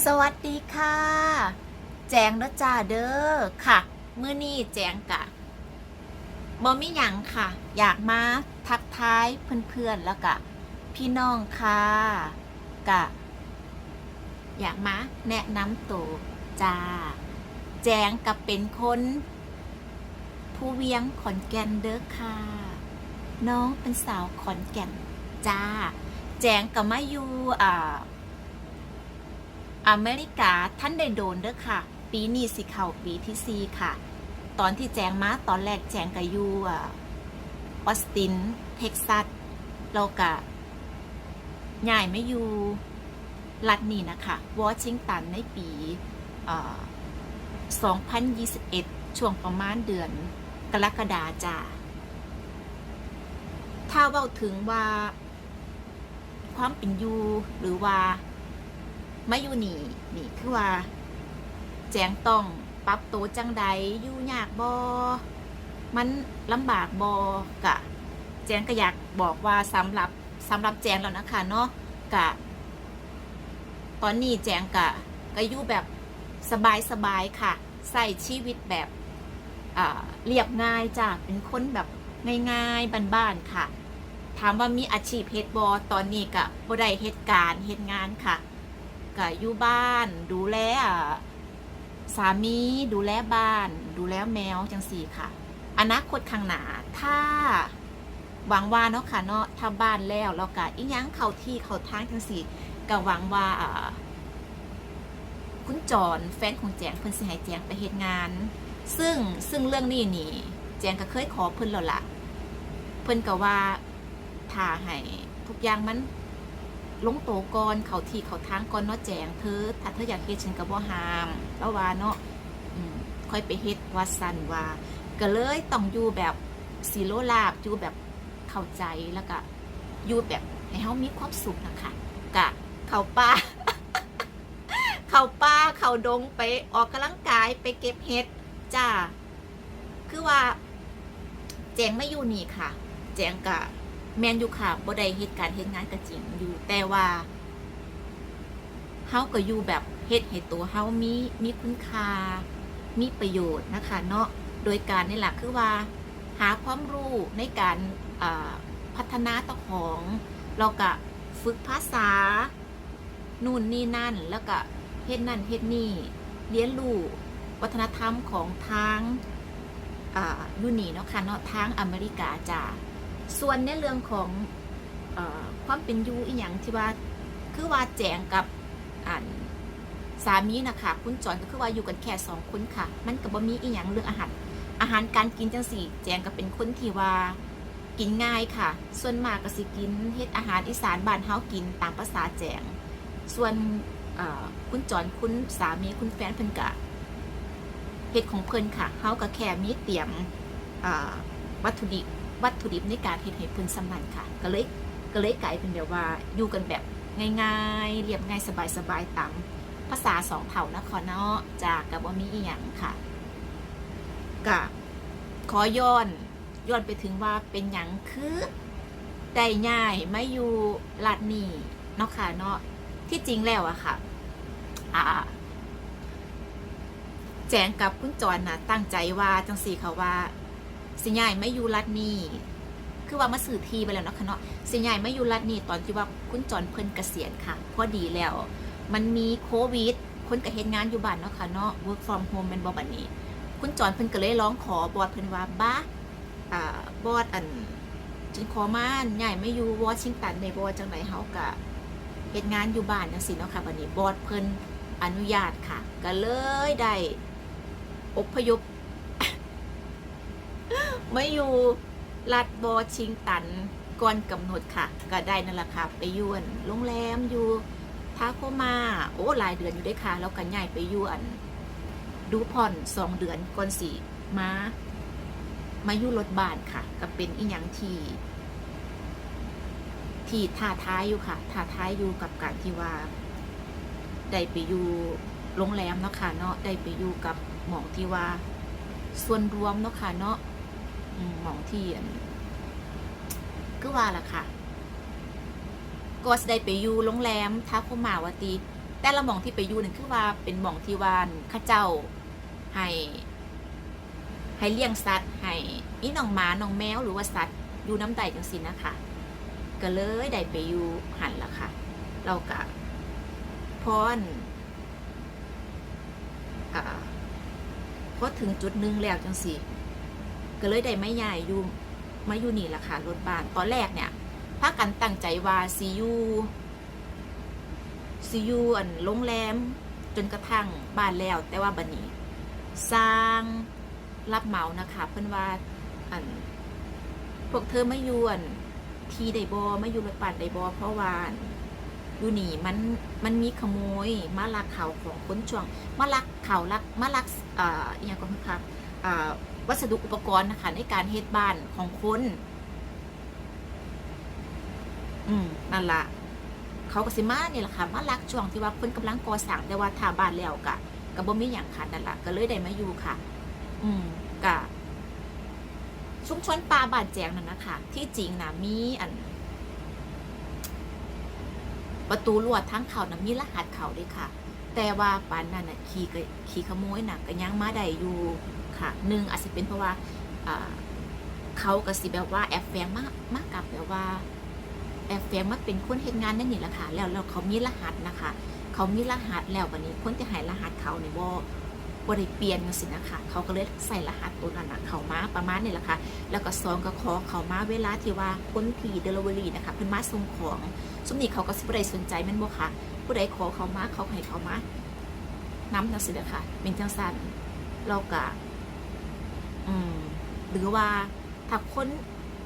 สวัสดีค่ะ แจงเด้อจ้าเด้อค่ะเมื้อนี้แจงกะบ่มีหยังค่ะ อยากมาทักทายเพื่อนๆแล้วกะพี่น้องค่ะกะ อยากมาแนะนำตัวจ้า แจงกับเป็นคน ผู้เวียงขอนแก่นเด้อค่ะ น้องเป็นสาวขอนแก่นจ้า แจงกับมาอยู่อ่า อเมริกาท่านได้โดนเด้อค่ะ ปีนี้สิเข้าปีที่4ค่ะ ตอนที่แจงมาตอนแรกแจงก็อยู่อ่าอสติน เท็กซัสเราก็ย้ายไม่อยู่รัฐนี้นะคะวอชิงตันในปีอ่า2021 ช่วงประมาณเดือนกรกฎาจ้าถ้าเว้าถึงว่า ความเป็นอยู่หรือว่า มาอยู่นี่นี่คือว่า แจงต้องปรับตัวจังใดอยู่ยากบอมันลำบากบอกะ แจงก็อยากบอกว่าสำหรับสำหรับแจงแล้วนะคะเนาะกะ ตอนนี้แจงกะก็อยู่แบบสบายสบายค่ะ ใส่ชีวิตแบบอ่าเรียบง่ายจ้ะเป็นคนแบบง่ายๆบ้านๆค่ะ ถามว่ามีอาชีพเฮ็ดบอตอนนี้กะบ่ได้เฮ็ดการเฮ็ดงานค่ะ ก็อยู่บ้าน ดูแลสามีดูแลบ้าน ดูแลแมวจังสี่ค่ะ อนาคตข้างหน้าถ้าหวังว่าเนาะค่ะเนาะถ้าบ้านแล้วแล้วก็อีหยังเข้าที่เข้าทางจังสี่ก็หวังว่าอ่าคุณจอนแฟนของแจงเพิ่นสิให้แจงไปเฮ็ดงาน ซึ่งซึ่งเรื่องนี้นี่ แจงก็เคยขอเพิ่นแล้วล่ะ เพิ่นก็ว่าถ้าให้ทุกอย่างมัน ลงโตก่อนเขาทีเขาทางก่อนเนาะแจงเธอถ้าเธออยากเฮ็ดฉันก็บ่ห้ามแล้วว่าเนาะอืมค่อยไปเฮ็ดว่าสั่นว่าก็เลยต้องอยู่แบบสีโลลาบอยู่แบบเข้าใจแล้วก็อยู่แบบให้เฮามีความสุขนะคะกะเข้าป่าเข้าป่าเข้าดงไปออกกำลังกายไปเก็บเห็ดจ้าคือว่า แจงไม่อยู่นี่ค่ะ แจงกะ แมนอยู่ค่ะบ่ได้เฮ็ดการณ์เฮ็ดงานก็จริงอยู่ แต่ว่าเฮาก็อยู่แบบเฮ็ดให้ตัวเฮามีมีคุณค่ามีประโยชน์นะคะเนาะโดยการนี่แหละคือว่า หาความรู้ในการพัฒนาตัวของเราก็ฝึกภาษา นู่นนี่นั่น แล้วก็เฮ็ดนั่นเฮ็ดนี่ เรียนรู้วัฒนธรรมของทางอ่ายูนี่เนาะค่ะเนาะทางอเมริกาจ้า ส่วนในเรื่องของอความเป็นยูอีหยังที่ว่าคือว่าแจงกับอ่านสามีนะคะคุณจอนก็คือว่าอยู่กันแค่สองคนค่ะ มันก็บ่มีอีหยังเรื่องอาหาร อาหารการกินจังสี่ แจงก็เป็นคนที่ว่ากินง่ายค่ะ ส่วนมากก็สิกินเฮ็ดอาหารอีสานบ้านเฮากินตามภาษาแจง ส่วนคุณจอนคุณสามีคุณแฟนเพิ่นก็เฮ็ดของเพิ่นค่ะเฮาก็แค่มีเตรียมวัตถุดิบ วัตถุดิบในการเฮ็ดให้เพิ่นสำนันค่ะ ก็เลยก็เลยกลายเป็นแบบว่าอยู่กันแบบง่ายๆ เรียบง่ายสบายๆตามภาษาสองเผ่านครเนาะจากกับว่ามีอีหยังค่ะก็ขอย้อนย้อนไปถึงว่าเป็นหยังคือได้ง่ายไม่อยู่ลัดนี่เนาะค่ะเนาะที่จริงแล้วอะค่ะ อ่า แจงกับคุณจรนะตั้งใจว่าจังสีเขาว่า สิยายไม่อยู่รัฐนี้คือว่ามาสื่อทีไปแล้วเนาะค่ะเนาะสิยายไม่อยู่รัฐนี้ตอนที่ว่าคุณจอนเพิ่นเกษียณค่ะพอดีแล้ว มันมีโควิดคนก็เฮ็ดงานอยู่บ้านเนาะค่ะเนาะ work from home เป็นบ่บัดนี้ คุณจอนเพิ่นก็เลยร้องขอบอดเพิ่นว่าบ้าอ่าบอดอันจึงขอมาใหญ่ไม่อยู่วอชิงตันในบอดจังไหนเฮาก็เฮ็ดงานอยู่บ้านจังซี่เนาะค่ะบัดนี้บอดเพิ่นอนุญาตค่ะ ก็เลยได้อพยพ ไม่อยู่รัฐบอชิงตันก่อนกำหนดค่ะ ก็ได้นั่นแหละค่ะ ไปอยวนโรงแรมอยู่ทาโคมาโอ้หลายเดือนอยู่ได้ค่ะ แล้วก็ย้ายไปอยวนดูผ่อนสองเดือนก่อนสิมามาอยู่รถบ้านค่ะ ก็เป็นอีหยังที่ที่ท้าท้ายอยู่ค่ะท้าท้ายอยู่กับการที่ว่าได้ไปอยู่โรงแรมเนาะค่ะเนาะได้ไปอยู่กับหมองที่ว่า ส่วนรวมเนาะค่ะเนาะ หมองที่อันก็ว่าล่ะค่ะก็สได้ไปอยู่โรงแรมท้าโคมาวาตี แต่ละหมองที่ไปอยู่นั่นคือว่าเป็นหมองที่ว่าเข้าเจ้าให้ให้เลี้ยงสัตว์ให้มีน้องหมาน้องแมวหรือว่าสัตว์อยู่น้ำใดจังซี่นะคะ ก็เลยได้ไปอยู่หันละค่ะ เรากะพอนอพอถึงจุดหนึ่งแล้วจังสิ ก็เลยได้ไม่ใหญ่อยู่มาอยู่นี่ละค่ะรถบ้านตอนแรกเนี่ยพากันตั้งใจว่าซียูซียูอันโรงแรมจนกระทั่งบ้านแล้ว แต่ว่าบันนี้ สร้างรับเหมานะคะเพื่อนว่าอันพวกเธอไม่ยวนทีไดบอไม่อยู่รถปั่นไดบอเพราะว่าอยู่นี่มันมันมีขโมยมาลักเขาของคนช่วงมาลักเขาลักมาลักอ่าอย่างก็คือครับอ่า วัสดุอุปกรณ์นะคะในการเฮ็ดบ้านของคน อืมนั่นละเขาก็สิมาเนี่ยแหละค่ะมาลักช่วงที่ว่าคนกำลังก่อสร้างแต่ว่าถ้าบ้านแล้วกะก็บ่มีอย่างค่ะนั่นละก็เลยได้มาอยู่ค่ะ อืมกะชุมชนปลาบาดแจงนั่นนะคะที่จริงนะมีอัน ประตูลวดทั้งเขานะมีรหัสเขาด้วยค่ะ แต่ว่าปานนั้นนะขี่ขี่ขโมยน่ะก็ยังมาได้อยู่ ค่ะหนึ่งอาจจะเป็นเพราะว่าเขาก็สิแบบว่าแอบแฝงมากมากกับแบบว่าแอบแฝงมาเป็นคนเฮ็ดงานนั่นนี่แหละค่ะแล้วแล้วเขามีรหัสนะคะ เขามีรหัสแล้ววันนี้คนที่หายรหัสเขาเนี่ยบ่บ่ได้เปลี่ยนจังซี่นะคะเขาก็เลยใส่รหัสตัวนั้นเขามาประมาณนี้แหละค่ะ แล้วก็ซองก็ขอเขามาเวลาที่ว่าคนผีเดลิเวอรี่นะคะเพิ่นมาส่งของสมนี้เขาก็สิบได้สนใจแม่นบ่ค่ะ ผู้ใดขอเขามาเขาให้เขามาน้ำจังซี่เด้อค่ะเป็นจังซั่นเราก็ อืมหรือว่าถ้าคน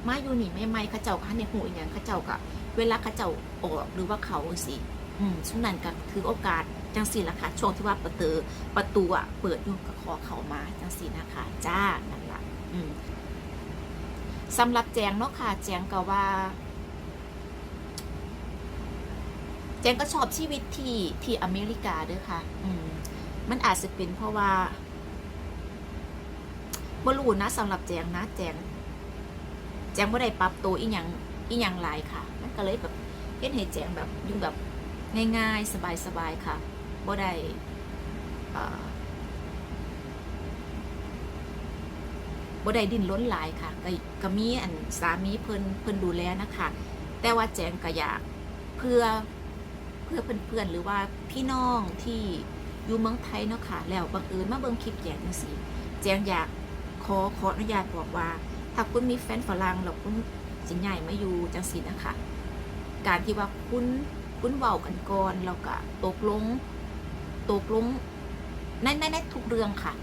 มาอยู่นี่ใหม่ๆเขาเจ้าคันในหูอีหยังเขาเจ้าก็เวลาเขาเจ้าออกหรือว่าเขาสิอืมช่วงนั้นก็ถือโอกาสจังซี่ล่ะค่ะช่วงที่ว่าประตูประตูอะเปิดอยู่ก็ขอเขามาจังซี่นะคะจ้านั่นละอืมสำหรับแจงเนาะค่ะ แจงก็ว่า แจงก็ชอบชีวิตที่ที่อเมริกาด้วยค่ะ อืมมันอาจจะเป็นเพราะว่า บ่รู้นะสำหรับแจงนะแจง แจงบ่ได้ปรับตัวอีหยังอีหยังหลายค่ะมันก็เลยแบบเฮ็ดให้แจงแบบอยู่แบบง่ายๆสบายๆค่ะบ่ได้อ่อบ่ได้ดิ้นล้นหลายค่ะก็ก็มีอันสามีเพิ่นเพิ่นดูแลนะคะ แต่ว่าแจงก็อยากเพื่อเพื่อเพื่อนๆหรือว่าพี่น้องที่อยู่เมืองไทยเนาะค่ะแล้วบังเอิญมาเบิ่งคลิปแจงจังซี่แจงอยาก ขอขออนุญาตบอกว่า ถ้าคุณมีแฟนฝรั่งแล้วคุณสิย้ายมาอยู่จังซี่นะคะ การที่ว่าคุณคุณเว้ากันก่อนแล้วก็ตกลงตกลงในในในทุกเรื่องค่ะ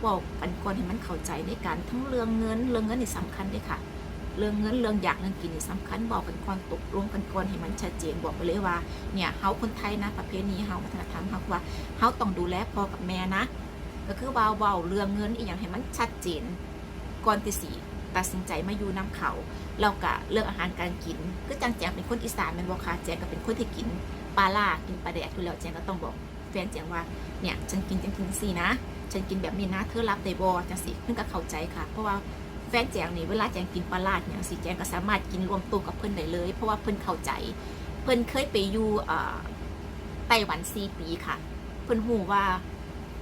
เว่ากันก่อนให้มันเข้าใจในการทั้งเรื่องเงินเรื่องเงินนี่สำคัญเด้วยค่ะ เรื่องเงินเรื่องอยากเรื่องกินนี่สำคัญบอกกันก่อนตกลงกันก่อนให้มันชัดเจนบอกไปเลยว่าเนี่ยเฮาคนไทยนะประเพณีเฮาวัฒนธรรมเฮาว่าเฮาต้องดูแลพ่อกับแม่นะ ก็คือว่าเว้าเรื่องเงินอีกอย่างให้มันชัดเจนก่อนที่สิตัดสินใจมาอยู่น้ำเขาเรากะเรื่องอาหารการกิน ก็จังแจงเป็นคนอีสานแมันบอค่ะแจงก็เป็นคนที่กินปลาล่ากินปลาแดกอยู่แล้วแจงก็ต้องบอกแฟนแจงว่าเนี่ยฉันกินจังกินสินะฉันกินแบบนี้นะเธอรับได้บอจังสิเพื่อนก็เข้าใจค่ะ เพราะว่าแฟนแจงนี่เวลาแจงกินปลาล่าเนี่ยสิแจงก็สามารถกินรวมตัวกับเพื่อนได้เลย เพราะว่าเพื่อนเข้าใจ เพื่อนเคยไปอยู่ไต้หวันซีปีค่ะ เพื่อนหูว่า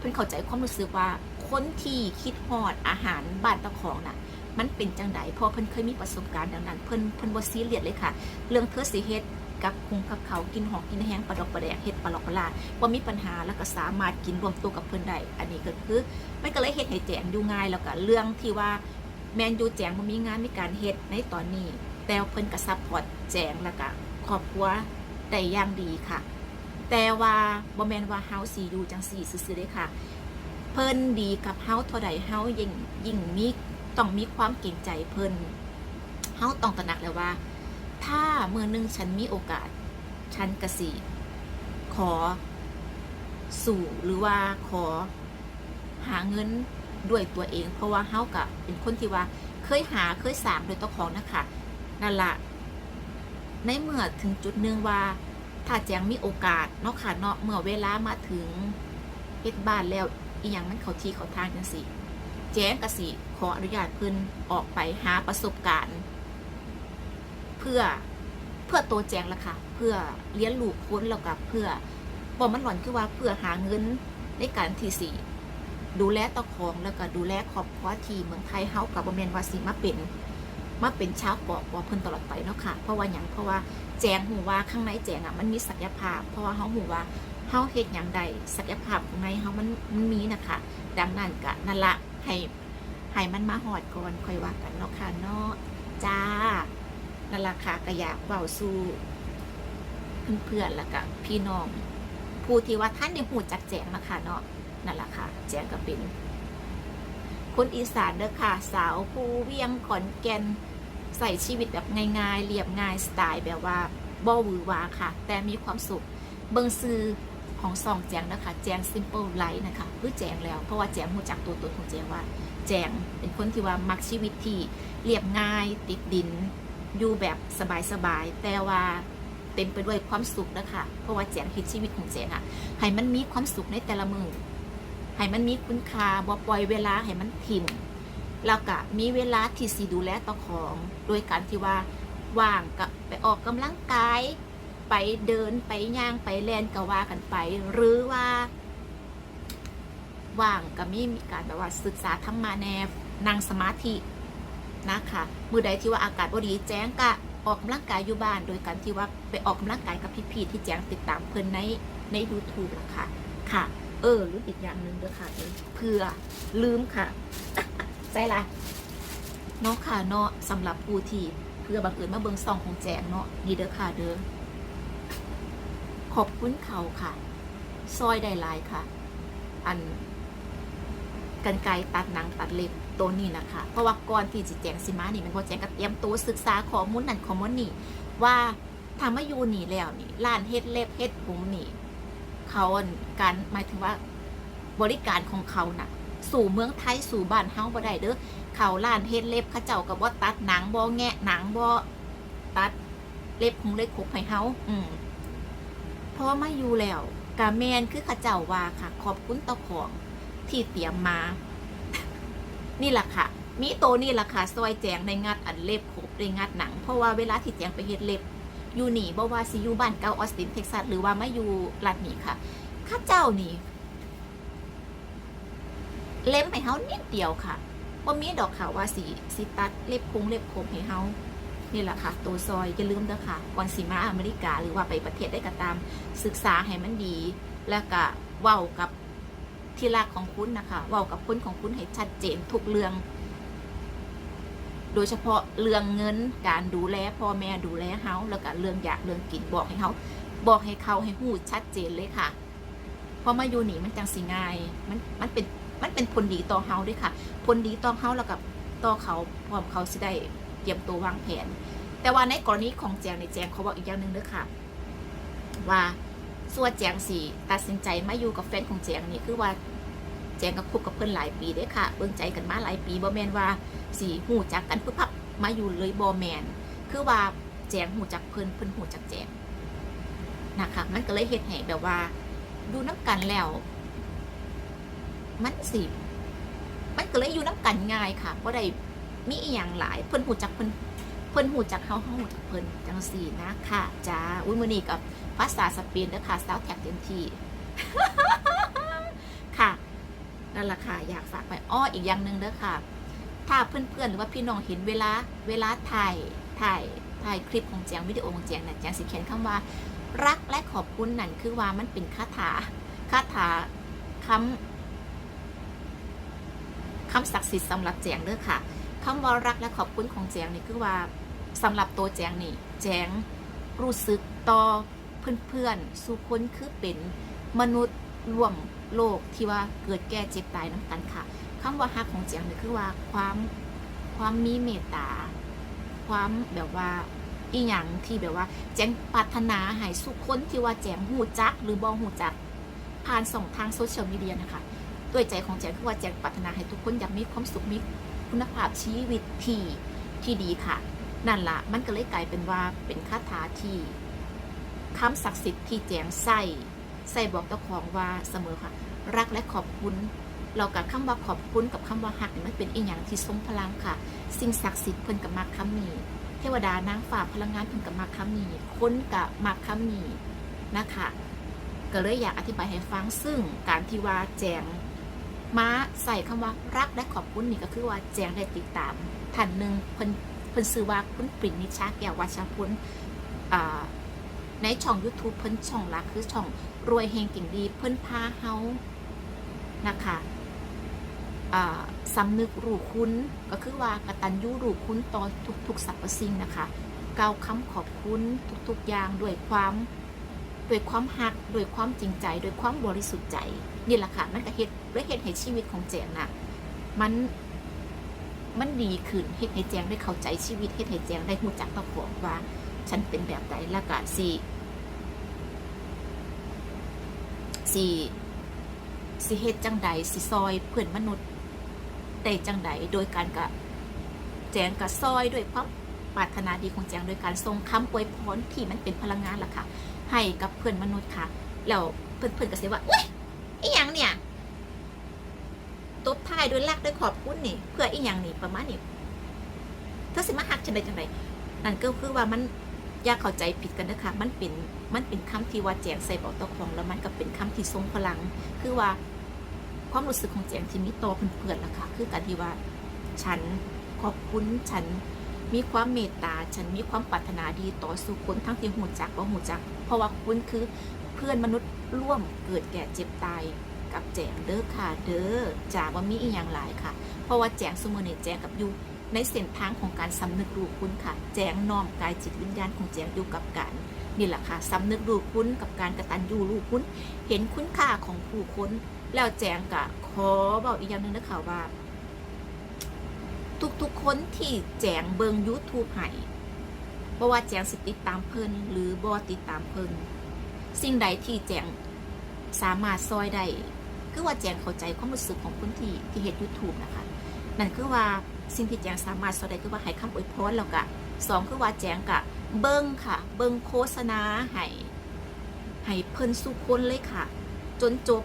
พื่อนเข้าใจความรู้สึกว่าคนที่คิดฮอดอาหารบ้านตะของน่ะ มันเป็นจังไดเพราะเพิ่นเคยมีประสบการณ์ดังนั้น เพิ่นเพิ่นบ่ซีเรียสเลยค่ะ เรื่องเธอสิเฮ็ดกับคุงกับเขากินหอกกินแห้งปลาดอกปลาแดกเฮ็ดปลาหลอกปลาลาบ่มีปัญหาแล้วก็สามารถกินรวมตัวกับเพิ่นได้ อันนี้ก็คือมันก็เลยเฮ็ดให้แจงอยู่ง่ายแล้วก็เรื่องที่ว่าแมนยูแจงบ่มีงานมีการเฮ็ดในตอนนี้ แต่เพิ่นก็ซัพพอร์ตแจงแล้วก็ครอบครัวได้อย่างดีค่ะ แต่ว่าบ่แมนว่าเฮาสิอยู่จังซี่ซื่อๆเด้ค่ะ เพิ่นดีกับเฮาเท่าใดเฮายิ่งยิ่งมีต้องมีความเก่งใจเพิ่นเฮาต้องตระหนักแล้วว่า ถ้าเมื่อหนึงฉันมีโอกาส ฉันกสิขอสู่หรือว่าขอหาเงินด้วยตัวเอง เพราะว่าเฮากับเป็นคนที่ว่าเคยหาเคยสางโดยตัวของนะคะนั่นละในเมื่อถึงจุดหนึ่งว่า ถ้าแจงมีโอกาสเนาะค่ะเนาะเมื่อเวลามาถึงเฮ็ดบ้านแล้วอีหยังมันเขาที่เขาทางจังสิแจ้งกสิขออนุญาตเพิ่นออกไปหาประสบการณ์ เพื่อเพื่อตัวแจงละค่ะ เพื่อเลี้ยงลูกค้นแล้วกับเพื่อบอกมันหล่อนคือว่าเพื่อหาเงินในการที่สิดูแลต่อของแล้วก็ดูแลครอบครัวที่เมืองไทยเฮากับบ่แม่นว่าสิมาเป็น มาเป็นชาวเกาะบ่เพิ่นตลอดไปเนาะค่ะเพราะว่าหยังเพราะว่าแจงหูว่าข้างในแจงอะมันมีศักยภาพ เพราะว่าเฮาหูว่าเฮาเฮ็ดหยังใดศักยภาพข้างในเฮามันมันมีนะคะดังนั้นก็นั่นละให้ให้มันมาฮอดก่อนค่อยว่ากันเนาะค่ะเนาะจ้านั่นละค่ะก็อยากเว้าสู่เพื่อนๆแล้วก็พี่น้องผู้ที่ว่าท่านได้หูจักแจงนะคะเนาะนั่นแหละค่ะ แจงก็เป็นคนอีสานเด้อค่ะ สาวภูเวียงขอนแก่น ใส่ชีวิตแบบง่ายๆ เรียบง่ายสไตล์แบบว่าบ่หวือหวาค่ะ แต่มีความสุข เบิงซื้อของซองแจงนะคะ แจง simple life นะคะคือแจงแล้ว เพราะว่าแจงหูจักตัวตนของแจงว่า แจงเป็นคนที่ว่ามักชีวิตที่เรียบง่าย ติดดิน อยู่แบบสบายๆ แต่ว่าเต็มไปด้วยความสุขนะคะ เพราะว่าแจงคิดชีวิตของแจงอะให้มันมีความสุขในแต่ละมือให้มันมีคุณค่าบ่ปล่อยเวลาให้มันถิ่ม แล้วก็มีเวลาที่สีดูแลต่อของโดยการที่ว่าว่างกับไปออกกำลังกาย ไปเดินไปย่างไปแลนก็ว่ากันไป หรือว่าว่างก็มีมีการแบบว่าศึกษาธรรมะแนวนั่งสมาธินะคะมือใดที่ว่าอากาศบ่ดีแจ้งกะออกกำลังกายอยู่บ้าน โดยการที่ว่าไปออกกำลังกายกับพี่ๆที่แจ้งติดตามเพิ่นในใน YouTube ล่ะค่ะ ค่ะ เออหรืออีกอย่างหนึ่งเด้อค่ะเพื่อลืมค่ะ ใจละเนาะค่ะเนาะสำหรับผู้ที่เพื่อบังเอิญมาเบิงซองของแจงเนาะนี่เด้อค่ะเด้อขอบคุณเขาค่ะ ซอยได้ลายค่ะ อันกันไกรตัดหนังตัดเล็บตัวนี้นะคะเพราะว่าก่อนที่จะแจงสิมานี่มันพอแจงก็เตรียมตัวศึกษาข้อมูลนั่นข้อมูลนี่ว่าทำมาอยู่นี่แล้วนี่ร้านเฮ็ดเล็บเฮ็ดผมนี่เขาอันการหมายถึงว่าบริการของเขาน่ะ สู่เมืองไทยสู่บ้านเฮาบ่ได้เด้อเขาร้านเฮ็ดเล็บเขาเจ้าก็บ่ตัดหนังบ่แงะหนังบ่ตัดเล็บคงเล็บขบให้เฮาอืมเพราะว่ามาอยู่แล้วกะแมนคือเขาเจ้าว่าค่ะ ขอบคุณต่อของที่เตรียมมา นี่แหละค่ะ มีโตนี่แหละค่ะซอยแจงในงัดอันเล็บขบในงัดหนัง เพราะว่าเวลาที่แจงไปเฮ็ดเล็บอยู่หนีบ่ว่าสิอยู่บ้านเก่าออสตินเท็กซัสหรือว่ามาอยู่รัฐนี้ค่ะข้าเจ้านี่ เล็บให้เฮานิดเดียวค่ะว่ามีดอกค่ะว่าสีสิตัดเล็บคงเล็บคมให้เฮานี่แหละค่ะ ตัวซอยอย่าลืมเด้อค่ะ ก่อนสิมาอเมริกาหรือว่าไปประเทศได้ก็ตาม ศึกษาให้มันดี แล้วก็เว้ากับที่รักของคุณนะคะเว้ากับคนของคุณให้ชัดเจนทุกเรื่อง โดยเฉพาะเรื่องเงินการดูแลพ่อแม่ดูแลเฮาแล้วก็เรื่องอยากเรื่องกินบอกให้เขาบอกให้เขาให้หูชัดเจนเลยค่ะพอมาอยู่นี่มันจังสิง่ายมันมันเป็น มันเป็นผลดีต่อเฮาด้วยค่ะ ผลดีต่อเฮาแล้วกับต่อเขาพร้อมเขาสิได้เตรียมตัววางแผน แต่ว่าในกรณีของแจงในแจงเขาบอกอีกอย่างหนึ่งเด้อค่ะ ว่าส่วนแจงสีตัดสินใจมาอยู่กับแฟนของแจงนี่คือว่าแจงกับคบกับเพื่อนหลายปีเด้อค่ะ เบิ่งใจกันมาหลายปีบ่แมนว่าสีหูจักกันปุ๊บพับมาอยู่เลยบ่แมนคือว่าแจงหูจักเพิ่อนเพิ่อนหูจักแจงนะคะมันก็เลยเฮ็ดให้แบบว่าดูน้ำกันแล้ว มันสิ มันก็เลยอยู่น้ำกันง่ายค่ะบ่ได้มีอีหยังหลายเพิ่นหูจักเพิ่นเพิ่นหูจักเฮาเฮาหูจักเพิ่นจังสี่นะค่ะจ้าอุ้ยมื้อนี้กับภาษาสเปนเด้อค่ะสาวแท็กเต็มที่ค่ะนั่นแหละค่ะอยากฝากไปอ้ออีกอย่างหนึ่งเด้อค่ะ ถ้าเพื่อนๆหรือว่าพี่น้องเห็นเวลาเวลาถ่ายถ่ายถ่ายคลิปของแจงวิดีโอของแจงน่ะแจงสิเขียนคำว่า รักและขอบคุณนั่นคือว่ามันเป็นคาถาคาถาคำ คำศักดิ์สิทธิ์สำหรับแจงเด้อค่ะคำว่ารักและขอบคุณของแจงนี่คือว่าสำหรับตัวแจงนี่แจงรู้สึกต่อเพื่อนๆสู่คนคือเป็นมนุษย์ร่วมโลกที่ว่าเกิดแก่เจ็บตายน้ำกันค่ะคำว่าฮักของแจงนี่คือว่าความความมีเมตตา ความแบบว่าอีหยังที่แบบว่า แจงปรารถนาให้สุขคนที่ว่าแจงหูจัก หรือบ่หูจัก ผ่านส่องทางโซเชียลมีเดียนะคะ ด้วยใจของแจงคือว่าแจงปรารถนาให้ทุกคนอยากมีความสุขมีคุณภาพชีวิตที่ที่ดีค่ะ นั่นละมันก็เลยกลายเป็นว่าเป็นคาถาที่คำศักดิ์สิทธิ์ที่แจงใส่ใส่บอกเจ้าของว่าเสมอค่ะ รักและขอบคุณเรากับคำว่าขอบคุณกับคำว่าหักมันเป็นอีกอย่างที่ทรงพลังค่ะ สิ่งศักดิ์สิทธิ์เพิ่นกับมักคำนี้เทวดานางฟ้าพลังงานเพิ่นกับมักคำนี้คนกับมักคำนี้นะคะก็เลยอยากอธิบายให้ฟังซึ่งการที่ว่าแจง มาใส่คำว่ารักและขอบคุณนี่ก็คือว่าแจงได้ติดตามท่านหนึ่งเพิ่นเพิ่นซื้อว่าคุณปรินนิชาแก้ววัชพุนในช่อง YouTube เพิ่นช่องหลักคือช่องรวยเฮงกิ่งดี เพิ่นพาเฮานะคะสำนึกรู้คุณก็คือว่ากตัญญูรู้คุณต่อทุกๆสรรพสิ่งนะคะกล่าวคำขอบคุณทุกๆอย่างด้วยความ ด้วยความหักด้วยความจริงใจด้วยความบริสุทธิ์ใจนี่แหละค่ะมันก็เฮ็ดด้วยเฮ็ดให้ชีวิตของแจงน่ะมันมันดีขึ้นเฮ็ดให้แจงได้เข้าใจชีวิตเฮ็ดให้แจงได้รู้จักตัวของว่า ฉันเป็นแบบใดและก็สิสิสิเฮ็ดจังใดสิซอยเพื่อนมนุษย์ได้จังใดโดยการกะแจงกะซอยด้วยความปรารถนาดีของแจงโดยการส่งคำอวยพรที่มันเป็นพลังงานล่ะค่ะ ให้กับเพื่อนมนุษย์ค่ะ แล้วเพื่อนเพื่อนๆก็สิว่าเอ้ยอีหยังเนี่ยตบท้ายด้วยรักด้วยขอบคุณนี่ เพื่ออีหยังนี่ประมาณนี้เธอสิมาหักฉันได้จังไดนั่นก็คือว่ามันย่าเข้าใจผิดกันนะคะมันเป็นมันเป็นคำที่ว่าแจงใส่บอกต่อของแล้วมันก็เป็นคำที่ทรงพลัง คือว่าความรู้สึกของแจงที่มีต่อเพื่อนๆล่ะค่ะ คือการที่ว่า ฉันขอบคุณฉันมีความเมตตา ฉันมีความปรารถนาดีต่อสู่คนทั้งที่หูจักว่าหูจัก เพราะว่าคุณคือเพื่อนมนุษย์ร่วมเกิดแก่เจ็บตายกับแจงเด้อค่ะเด้อจ่าว่ามีอีกอย่างหลายค่ะ เพราะว่าแจงสมือเนี่ยแจงกับอยูในเส้นทางของการสำนึกรู้คุณค่ะ แจงน้อมกายจิตวิญญาณของแจงอยู่กับการนี่แหละค่ะสำนึกรู้คุณกับการกระตันยูรู้คุณเห็นคุณค่าของผู้คนแล้วแจงกะขอบอกอีกอย่างหนึ่งนะคะว่า ทุกๆคนที่แจงเบิง YouTube ให้ บ่ว่าแจงสิติดตามเพิ่นหรือบ่ติดตามเพิ่นสิ่งใดที่แจงสามารถซอยได้คือว่าแจงเข้าใจความรู้สึกของคนที่ที่เฮ็ด YouTube นะคะนั่นคือว่าสิ่งที่แจงสามารถซอยได้คือว่าให้คำอวยพรแล้วก็สองคือว่าแจงกะเบิ่งค่ะ เบิ่งโฆษณาให้ให้เพิ่นสุคนเลยค่ะ จนจบ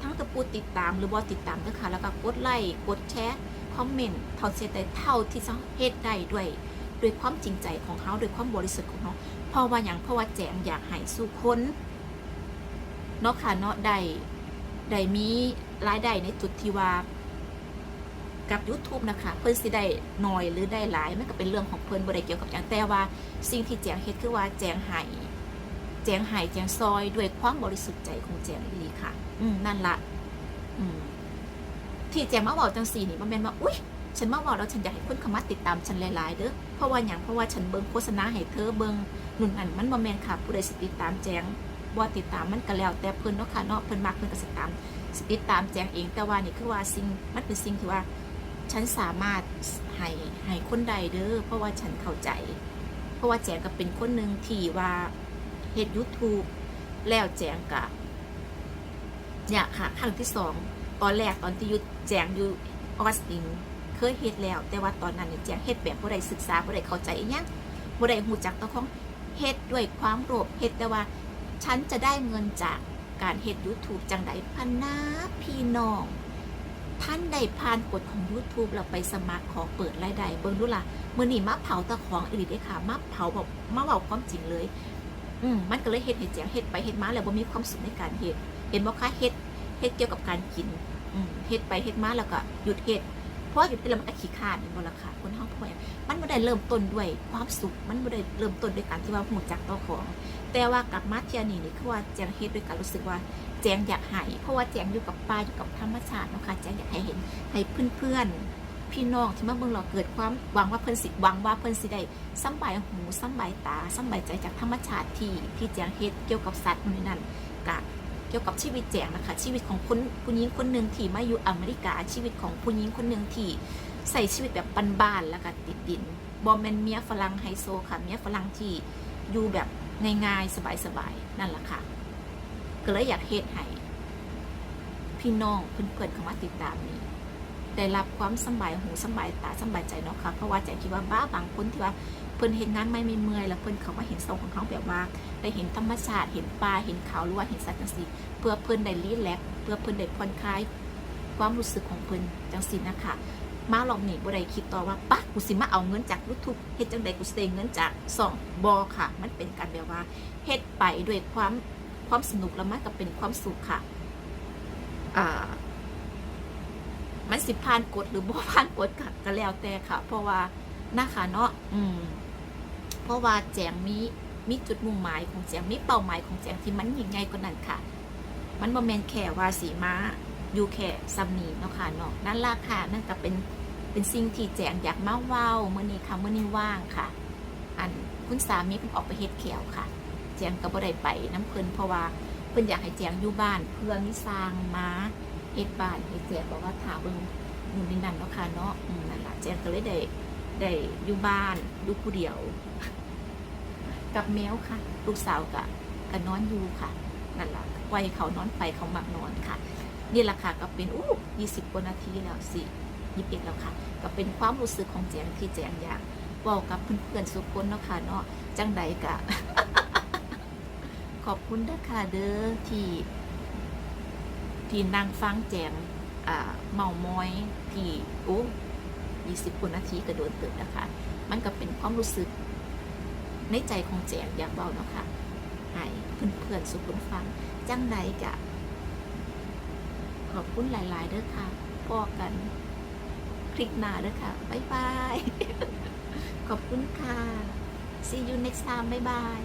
ทั้งตะปูติดตามหรือบ่ติดตามนะคะแล้วก็กดไลค์กดแชร์คอมเมนต์เท่าเสียแต่เท่าที่จะเฮ็ดได้ด้วย ด้วยความจริงใจของเขาด้วยความบริสุทธิ์ของเขาเพราะว่าอย่างเพราะว่าแจงอยากให้สู่คนเนาะค่ะเนาะได้ได้มีรายได้ในจุดที่ว่ากับ YouTube นะคะ เพิ่นสิได้น้อยหรือได้หลายมันก็เป็นเรื่องของเพิ่นบ่ได้เกี่ยวกับแจงแต่ว่า สิ่งที่แจงเฮ็ดคือว่าแจงให้แจงให้แจงซอยด้วยความบริสุทธิ์ใจของแจงอีหลีค่ะ อืมนั่นละอืมที่แจงมาบอกจังสี่นี่มันเป็นว่า อุ้ย ฉันมาบอกแล้วฉันอยากให้คนเข้ามาติดตามฉันหลายๆเด้อเพราะว่าอย่างเพราะว่าฉันเบิ่งโฆษณาให้เธอเบิ่งหนุนอันมันบ่แมนค่ะ ผู้ใดสิติดตามแจ้งบ่ติดตามมันก็แล้วแต่เพิ่นเนาะค่ะเนาะเพิ่นมักเพิ่นก็สิตามสิติดตามแจ้งเองแต่ว่านี่คือว่าสิ่งมันเป็นสิ่งที่ว่า ฉันสามารถให้ให้คนใดเด้อเพราะว่าฉันเข้าใจ เพราะว่าแจงก็เป็นคนหนึ่งที่ว่าเฮ็ด YouTube แล้วแจงก็เนี่ยค่ะครั้งที่สองตอนแรกตอนที่ยุดแจงอยู่ออสติน เคยเฮ็ดแล้ว แต่ว่าตอนนั้นเนี่ยแจงเฮ็ดแบบบ่ได้ศึกษาบ่ได้เข้าใจอีหยังบ่ได้ฮู้จักตัวของเฮ็ดด้วยความโลภเฮ็ดแต่ว่า ฉันจะได้เงินจากการเฮ็ด YouTube จังไดพันนาพี่น้อง ท่านได้ผ่านกฎของ YouTube เราไปสมัครขอเปิดรายได้เบิ่งดูล่ะมื้อนี้มาเผาตะของอีหลีเด้ค่ะมาเผาแบบมาเว้าความจริงเลย อืมมันก็เลยเฮ็ดให้แจงเฮ็ดไปเฮ็ดมาแล้วบ่มีความสุขในการเฮ็ดเห็นบ่คะเฮ็ดเฮ็ดเกี่ยวกับการกินอืมเฮ็ดไปเฮ็ดมาแล้วก็หยุดเฮ็ด เพราะว่าหยุดเฮ็ดแล้วมันก็ขี้คร้านเป็นบลค่ะคนเฮาพ่อมันบ่ได้เริ่มต้นด้วยความสุข มันบ่ได้เริ่มต้นด้วยการที่ว่าฮู้จักต่อของ แต่ว่ากลับมาเทียนี้นี่คือว่าแจงเฮ็ดด้วยการรู้สึกว่าแจงอยากให้เพราะว่าแจงอยู่กับป่าอยู่กับธรรมชาตินะคะแจงอยากให้เห็นให้เพื่อนๆพี่น้องที่มาเบิ่งเราเกิดความหวังว่าเพิ่นสิหวังว่าเพิ่นสิได้สำบายหูสำบายตาสำบายใจจากธรรมชาติที่ที่แจงเฮ็ดเกี่ยวกับสัตว์นู่นนี่นั่นกะ กี่ยวกับชีวิตแจงนะคะ ชีวิตของคนผู้หญิงคนหนึ่งที่มาอยู่อเมริกา ชีวิตของผู้หญิงคนหนึ่งที่ใส่ชีวิตแบบบ้านๆแล้วก็ติดดินบอมเมนเมียฝรั่งไฮโซค่ะเมียฝรั่งที่อยู่แบบง่ายๆสบายๆนั่นแหละค่ะก็เลยอยากเฮ็ดให้พี่น้องเพื่อนๆเข้ามาติดตามนี้ได้รับความสบายหูสบายตาสบายใจเนาะค่ะเพราะว่าแจงคิดว่าบ้าบางคนที่ว่า เพิ่นเห็นงานไม่ไม่เมื่อยแล้วเพิ่นเขามาเห็นโซของเขาแบบว่าได้เห็นธรรมชาติเห็นป่าเห็นเขาหรือว่าเห็นสัตว์จังซี่เพื่อเพิ่นได้รีแลกเพื่อเพิ่นได้ผ่อนคลายความรู้สึกของเพิ่นจังซี่นะคะมาลองนี่บ่ได้คิดต่อว่าปะกูสิมาเอาเงินจาก YouTube เฮ็ดจังไดกูสิได้เงินจากสองบ่ค่ะ มันเป็นการแบบว่าเฮ็ดไปด้วยความความสนุกแล้วมันก็เป็นความสุขค่ะอ่ามันสิผ่านกฎหรือบ่ผ่านกฎก็ก็แล้วแต่ค่ะ เพราะว่านะคะเนาะอืม เพราะว่าแจงมีมีจุดมุ่งหมายของแจงมีเป้าหมายของแจงที่มันยิ่งใหญ่กว่านั้นค่ะ มันบ่แมนแค่ว่าสีม้าอยู่แค่ซัมนีเนาะค่ะเนาะนั่นล่ะค่ะนั่นก็เป็นเป็นสิ่งที่แจงอยากมาเว้ามื้อนี้ค่ะมื้อนี้ว่างค่ะ อันคุณสามีเพิ่นออกไปเฮ็ดแขวค่ะ แจงก็บ่ได้ไปน้ำเพิ่นเพราะว่าเพิ่นอยากให้แจงอยู่บ้านเพื่อมีสร้างมาเฮ็ดบ้านให้แจงบอกว่าถ้าเบิ่งนู่นนี่นั่นเนาะค่ะเนาะนั่นล่ะแจงก็เลยได้ได้อยู่บ้านดูผู้เดียว กับแมวค่ะ ลูกสาวกะก็นอนอยู่ค่ะนั่นแหละปล่อยเขานอนไปเขามักนอนค่ะ นี่แหละค่ะก็เป็นอู้ยี่สิบกว่านาทีแล้วสิยี่สิบแล้วค่ะ ก็เป็นความรู้สึกของแจงที่แจงอยากบอกกับเพื่อนๆสุกคนเนาะค่ะเนาะจังใดกะขอบคุณนะคะเด้อที่ที่นั่งฟังแจงอ่าเมามอยที่โอ้ยี่สิบกว่านาทีก็โดนเติดนะคะ มันก็เป็นความรู้สึก ในใจของแจงอยากเบาเนาะค่ะให้เพื่อนๆสุขุนฟัง จังใดกะ ขอบคุณหลาย ๆเด้อค่ะพอกัน คลิกหน้าเด้อค่ะ บ๊ายบาย ขอบคุณค่ะ see you next time บ๊ายบาย